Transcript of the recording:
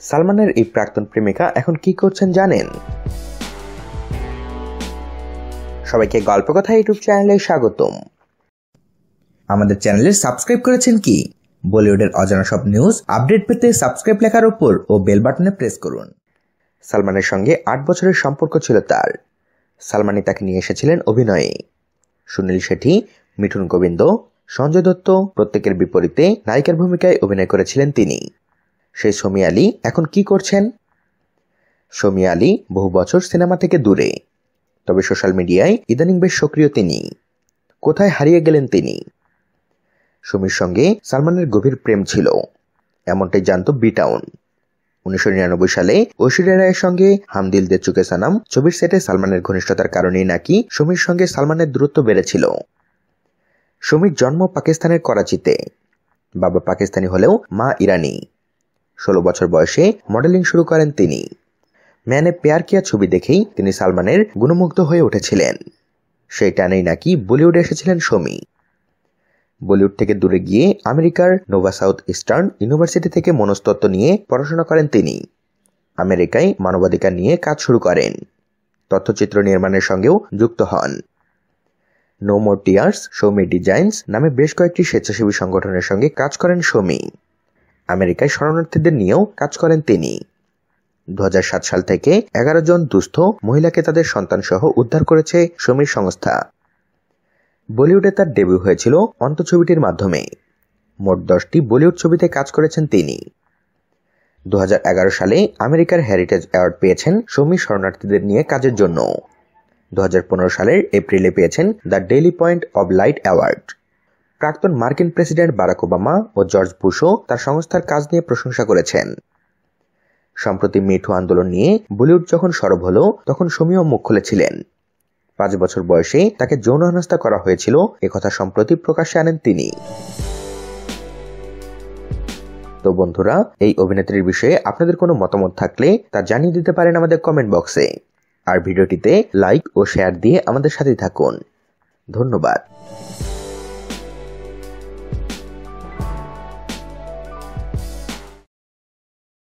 সালমানের এই প্রাক্তন প্রেমিকা এখন কি করছেন জানেন? সবাইকে গল্প কথা ইউটিউব চ্যানেলে স্বাগতম। আমাদের চ্যানেলে সাবস্ক্রাইব করেছেন কি? বলিউডের অজানা সব নিউজ আপডেট পেতে সাবস্ক্রাইব লেখার উপর ও বেল বাটনে প্রেস করুন। সালমানের সঙ্গে আট বছরের সম্পর্ক ছিল তার। সালমানি তাকে নিয়ে এসেছিলেন অভিনয়ে। সুনীল শেঠি, মিঠুন গোবিন্দ, সঞ্জয় দত্ত প্রত্যেকের বিপরীতে নায়িকার ভূমিকায় অভিনয় করেছিলেন তিনি। সেই সমি আলী এখন কি করছেন? সমি আলী বহু বছর সিনেমা থেকে দূরে। তবে সোশ্যাল মিডিয়ায় ইদানিং বেশ সক্রিয় তিনি। কোথায় হারিয়ে গেলেন তিনি? সুমির সঙ্গে সালমানের গভীর প্রেম ছিল। এমনটাই জানত বি টাউন উনিশশো নিরানব্বই সালে ঐশ্বরিয়া রায়ের সঙ্গে হামদিল দে চুকে সানাম ছবির সেটে সালমানের ঘনিষ্ঠতার কারণেই নাকি সুমির সঙ্গে সালমানের দূরত্ব বেড়েছিল। সুমির জন্ম পাকিস্তানের করাচিতে। বাবা পাকিস্তানি হলেও মা ইরানি। ষোলো বছর বয়সে মডেলিং শুরু করেন তিনি। ম্যানে পেয়ার কিয়া ছবি দেখেই তিনি সালমানের গুণমুগ্ধ হয়ে উঠেছিলেন। সেই টানেই নাকি বলিউডে এসেছিলেন সমী বলিউড থেকে দূরে গিয়ে আমেরিকার নোভা সাউথ ইস্টার্ন ইউনিভার্সিটি থেকে মনস্তত্ত্ব নিয়ে পড়াশোনা করেন তিনি। আমেরিকায় মানবাধিকার নিয়ে কাজ শুরু করেন। তথ্যচিত্র নির্মাণের সঙ্গেও যুক্ত হন। No more tears Soumi designs নামে বেশ কয়েকটি স্বেচ্ছাসেবী সংগঠনের সঙ্গে কাজ করেন সৌমি আমেরিকায় শরণার্থীদের নিয়েও কাজ করেন তিনি। দু হাজার সাত সাল থেকে এগারো জন দুস্থ মহিলাকে তাদের সন্তান সহ উদ্ধার করেছে সমীর সংস্থা। বলিউডে তার ডেবিউ হয়েছিল অন্ত ছবিটির মাধ্যমে। মোট দশটি বলিউড ছবিতে কাজ করেছেন তিনি। দু হাজার এগারো সালে আমেরিকার হেরিটেজ অ্যাওয়ার্ড পেয়েছেন সমীর শরণার্থীদের নিয়ে কাজের জন্য। দু হাজার পনেরো সালের এপ্রিলে পেয়েছেন the daily point of light award. প্রাক্তন মার্কিন প্রেসিডেন্ট বারাক ওবামা ও জর্জ বুশও তার সংস্থার কাজ নিয়ে প্রশংসা করেছেন। সম্প্রতি মিঠু আন্দোলন নিয়ে বলিউড যখন সরব হলো, তখন সমীয় মুখ খুলেছিলেন। পাঁচ বছর বয়সে তাকে যৌন হেনস্থা করা হয়েছিল একথা সম্প্রতি প্রকাশ্যে আনেন তিনি। তো বন্ধুরা, এই অভিনেত্রীর বিষয়ে আপনাদের কোনো মতামত থাকলে তা জানিয়ে দিতে পারেন আমাদের কমেন্ট বক্সে আর ভিডিওটিতে লাইক ও শেয়ার দিয়ে আমাদের সাথে থাকুন। ধন্যবাদ।